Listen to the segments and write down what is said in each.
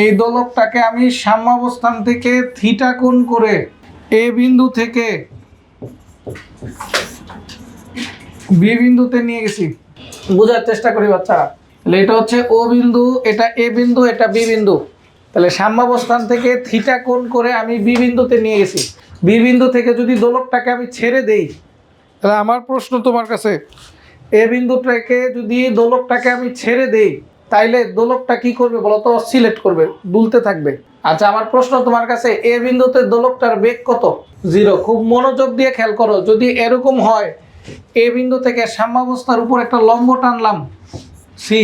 এই দোলকটাকে আমি সাম্যাবস্থান থেকে থিটা কোণ করে এ বিন্দু থেকে বি বিন্দুতে নিয়ে গেছি। বোঝার চেষ্টা করি বাচ্চারা। তাহলে এটা হচ্ছে ও বিন্দু, এটা এ বিন্দু, এটা বি বিন্দু। তাহলে সাম্যাবস্থান থেকে থিটা কোণ করে আমি বি বিন্দুতে নিয়ে গেছি। বি বিন্দু থেকে যদি দোলকটাকে আমি ছেড়ে দেই, তাহলে আমার প্রশ্ন তোমার কাছে। এ বিন্দুটাকে যদি দোলকটাকে আমি ছেড়ে দেই তাইলে দোলকটা কি করবে বলো তো অসিলেট করবে, দুলতে থাকবে। আচ্ছা আমার প্রশ্ন তোমার কাছে, এ বিন্দুতে দোলকটার বেগ কত? জিরো খুব মনোযোগ দিয়ে খেয়াল করো, যদি এরকম হয়, এ বিন্দু থেকে সাম্যাবস্থার উপর একটা লম্ব টানলাম সি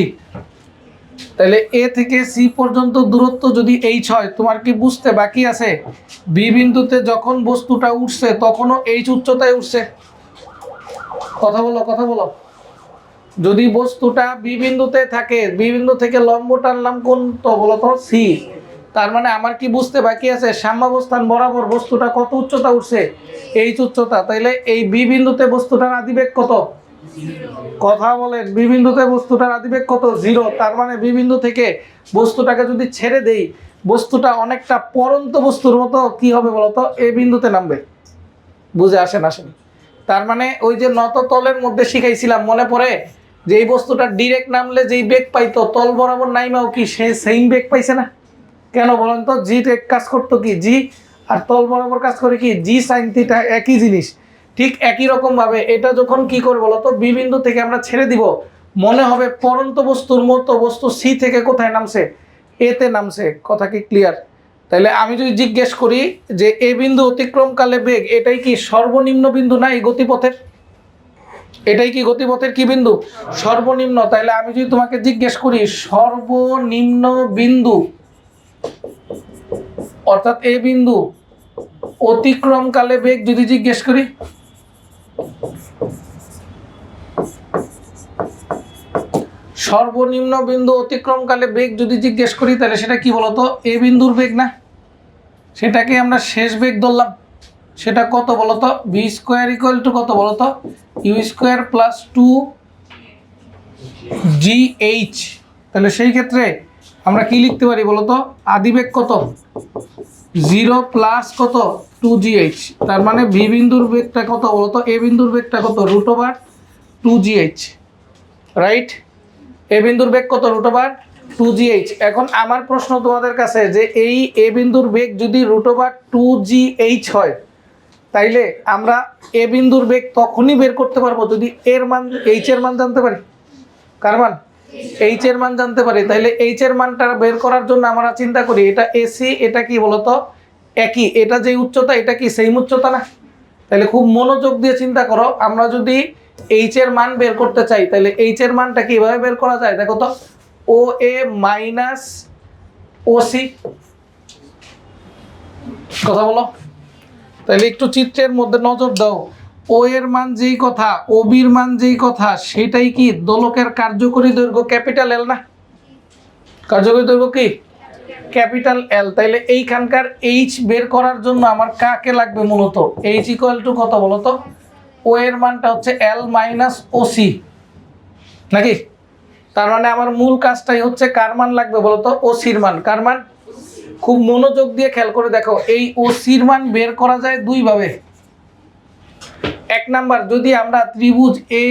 তাহলে এ থেকে সি পর্যন্ত দূরত্ব যদি এইচ হয়, তোমার কি বুঝতে বাকি আছে? বি বিন্দুতে যখন বস্তুটা উঠছে, তখনও এইচ উচ্চতায় উঠছে। কথা বলো কথা বলো। যদি বস্তুটা বি বিন্দুতে থাকে, বি বিন্দু থেকে লম্ব টানলাম কোন তো বলো তো সি তার মানে আমার কি বুঝতে বাকি আছে? সাম্যাবস্থান বরাবর বস্তুটা কত উচ্চতা উঠছে? এইচ উচ্চতা। তাইলে এই বি বিন্দুতে বস্তুটার আদিবেগ কত? কথা বলেন, বি বিন্দুতে বস্তুটার আদিবেগ কত? জিরো। তার মানে বি বিন্দু থেকে বস্তুটাকে যদি ছেড়ে দেই, বস্তুটা অনেকটা পরন্ত বস্তুর মতো কি হবে বলতো? এ বিন্দুতে নামবে। বুঝে আসেন আসেন। তার মানে ওই যে নত তলের মধ্যে শিখাইছিলাম, মনে পড়ে? যে এই বস্তুটা ডিরেক্ট নামলে যেই বেগ পাইতো, তল বরাবর নাইমাও কি সে সেম বেগ পাইছে না? কেন বলেন তো? জি টেক কাজ করতো কি? জি আর তল বরাবর কাজ করে কি? জি সাইন থিটা একই জিনিস। ঠিক একই রকম ভাবে এটা যখন কি করে বলো তো? বি বিন্দু থেকে আমরা ছেড়ে দিব। মনে হবে পরন্ত বস্তুর মতো বস্তু সি থেকে কোথায় নামছে? এতে নামছে। কথা কি ক্লিয়ার তাহলে আমি যদি জিজ্ঞেস করি যে এ বিন্দু অতিক্রমকালে বেগ এটাই কি সর্বনিম্ন বিন্দু না এই গতিপথের? এটাই কি গতিপথের কি বিন্দু? সর্বনিম্ন। তাহলে আমি যদি তোমাকে জিজ্ঞেস করি, সর্বনিম্ন বিন্দু, অর্থাৎ এ বিন্দু, অতিক্রমকালে বেগ যদি জিজ্ঞেস করি? সর্বনিম্ন বিন্দু, অতিক্রমকালে বেগ যদি জিজ্ঞেস করি তাহলে সেটা কি বলতো? এ বিন্দুর বেগ না? সেটাকে আমরা শেষ বেগ ধরলাম। সেটা কত বলতো? ভি স্কোয়ার ইকুয়াল টু কত বলতো? U square plus two G H তাহলে সেই ক্ষেত্রে আমরা কি লিখতে পারি বলতো? আদিবেগ কত? জিরো প্লাস কত? টু জি এইচ তার মানে ভি বিন্দুর বেগটা কত বলতো? এ বিন্দুর বেগটা কত? Root over two G H right A বিন্দুর বেগ কত? Root over two G H এখন আমার প্রশ্ন তোমাদের কাছে যে এই এ বিন্দুর বেগ যদি root over two G H হয় তাইলে আমরা এ বিন্দুর বেগ তখনই বের করতে পারব যদি এর মান এইচ এর মান জানতে পারি। কার মান এইচ এর মান জানতে পারি। তাইলে এইচ এর মানটা বের করার জন্য আমরা চিন্তা করি, এটা এসি এটা কি বলতো? একই। এটা যে উচ্চতা, এটা কি সেই উচ্চতা না? তাহলে খুব মনোযোগ দিয়ে চিন্তা করো। আমরা যদি এইচ এর মান বের করতে চাই তাহলে এইচ এর মানটা কীভাবে বের করা যায়? দেখো তো ও এ মাইনাস ও সি কথা বলো। তাহলে একটু চিত্রের মধ্যে নজর দাও। ও এর মান যেই কথা, ওবির মান যেই কথা, সেটাই কি দোলকের কার্যকরী দৈর্ঘ্য ক্যাপিটাল এল না? কার্যকরী দৈর্ঘ্য কি? ক্যাপিটাল এল তাইলে এইখানকার এইচ বের করার জন্য আমার কাকে লাগবে মূলত? এইচ ইকুয়াল টু কত বলতো ও এর মানটা হচ্ছে এল মাইনাস ও সি নাকি? তার মানে আমার মূল কাজটাই হচ্ছে কার মান লাগবে বলতো ও সির মান। কার মান? খুব মনোযোগ দিয়ে খেয়াল করে দেখো, এই ও সির মান বের করা যায় দুইভাবে। এক নাম্বার, যদি আমরা ত্রিভুজ এ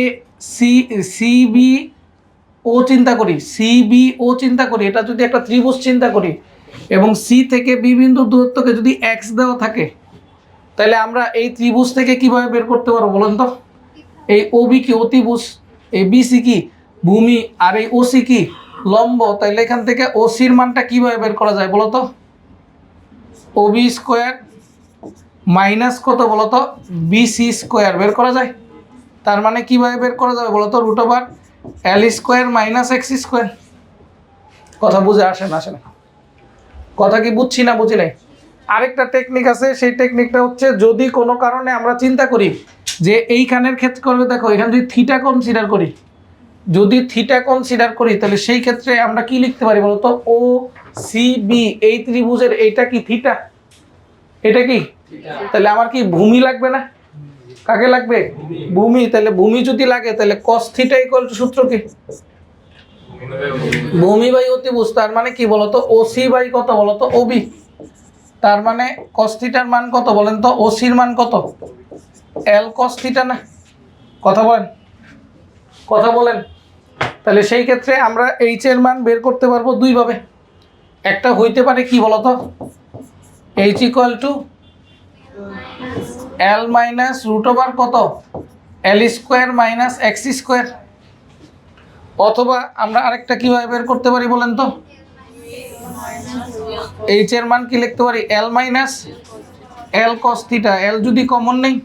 সি সি বি ও চিন্তা করি সি বি ও চিন্তা করি, এটা যদি একটা ত্রিভুজ চিন্তা করি, এবং সি থেকে বি বিন্দু দূরত্বকে যদি এক্স দেওয়া থাকে, তাহলে আমরা এই ত্রিভুজ থেকে কীভাবে বের করতে পারব বলুন তো? এই ও বি কি? অতিভুজ। বি সি কি? ভূমি। আর এই সি কি? লম্ব তাহলে এখান থেকে ওসির মানটা কীভাবে বের করা যায় বলো তো ও বি স্কোয়ার মাইনাস কত বলো তো বি সি স্কোয়ার বের করা যায়। তার মানে কীভাবে বের করা যাবে বলো তো root over L square minus X square কথা বুঝে আসে না আসে না। কথা কি বুঝছি না বুঝি নাই? আরেকটা টেকনিক আছে, সেই টেকনিকটা হচ্ছে যদি কোনো কারণে আমরা চিন্তা করি যে এইখানের ক্ষেত্রে করবে দেখো, এখানে যদি থিটা কনসিডার করি যদি থিটা কনসিডার করি তাহলে সেই ক্ষেত্রে আমরা কি লিখতে পারি বলতো ও সি বি এই ত্রিভুজের এইটা কি থিটা এটা কি? তাহলে আমার কি ভূমি লাগবে না? কাকে লাগবে? ভূমি। তাহলে ভূমি যদি লাগে তাহলে কস থিটা ইকুয়াল টু সূত্র কি? ভূমি বাই অতিভুজ তার মানে কি বলতো? ওসি বাই কত বলতো? ওবি তার মানে কস্তিটার মান কত বলেন তো? ওসির মান কত? এল কস্তিটা না? কথা বলেন। কথা বলেন। তাহলে সেই ক্ষেত্রে আমরা এইচ এর মান বের করতে পারব দুইভাবে। একটা হইতে পারে কি বলতো? H equal to L minus root over কত? L square minus X square অথবা আমরা আরেকটা কীভাবে বের করতে পারি বলেন তো? এইচ এর মান কি লিখতে পারি? এল মাইনাস এল কস এল যদি কমন নেই,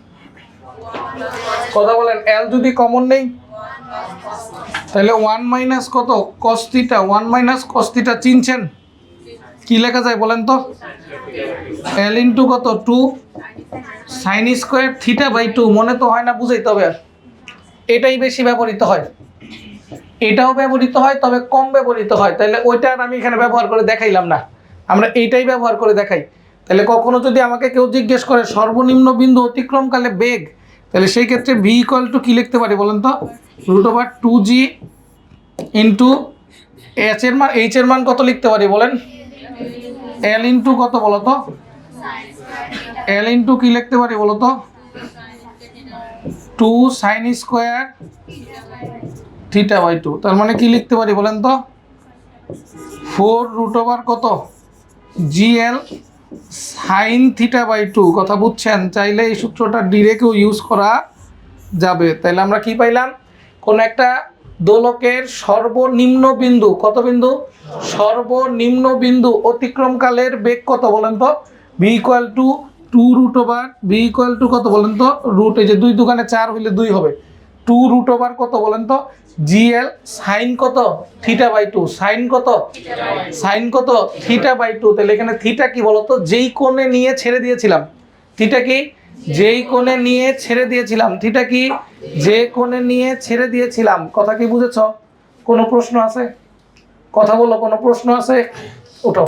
কথা বলেন এল যদি কমন নেই তাহলে ওয়ান মাইনাস কত? Cos theta one minus cos theta চিনছেন? কি লেখা যায় বলেন তো? এল ইন্টু কত? Two sine square theta by two মনে তো হয় না, বুঝাইতে হবে আর। এটাই বেশি ব্যবহৃত হয়। এটাও ব্যবহৃত হয়, তবে কম ব্যবহৃত হয়। তাহলে ওইটা আর আমি এখানে ব্যবহার করে দেখাইলাম না। আমরা এইটাই ব্যবহার করে দেখাই। তাহলে কখনো যদি আমাকে কেউ জিজ্ঞেস করে সর্বনিম্ন বিন্দু অতিক্রমকালে বেগ, তাহলে সেই ক্ষেত্রে ভি ইকুয়াল টু কী লিখতে পারি বলেন তো? Root over two G into H এর মান এইচ এর মান কত লিখতে পারি বলেন? এল ইন্টু কত বলো তো এল ইন্টু কী লিখতে পারি বলো তো two sine square theta by two তার মানে কি লিখতে পারি বলেন তো? ফোর রুট ওভার কত? GL sine theta by two কথা বুঝছেন? চাইলে এই সূত্রটা ডিরেক্টও ইউজ করা যাবে। তাহলে আমরা কি পাইলাম? কোন একটা দোলকের সর্বনিম্ন বিন্দু, কত বিন্দু? সর্বনিম্ন বিন্দু অতিক্রমকালের বেগ কত বলেন তো? V equal to two root over V equal to কত বলেন তো? রুট এই যে দুই দোকানে চার হইলে দুই হবে। টু রুট ওভার কত বলেন তো? জিএল সাইন কত? থিটা বাই টু সাইন কত? সাইন কত? থিটা বাই টু তাহলে এখানে থিটা কি বলতো? যেই কোণে নিয়ে ছেড়ে দিয়েছিলাম। থিটা কি? যেই কোণে নিয়ে ছেড়ে দিয়েছিলাম থিটা কি যে কোণে নিয়ে ছেড়ে দিয়েছিলাম, কথা কি বুঝেছ? কোনো প্রশ্ন আছে? কথা বলো, কোনো প্রশ্ন আছে? ওঠো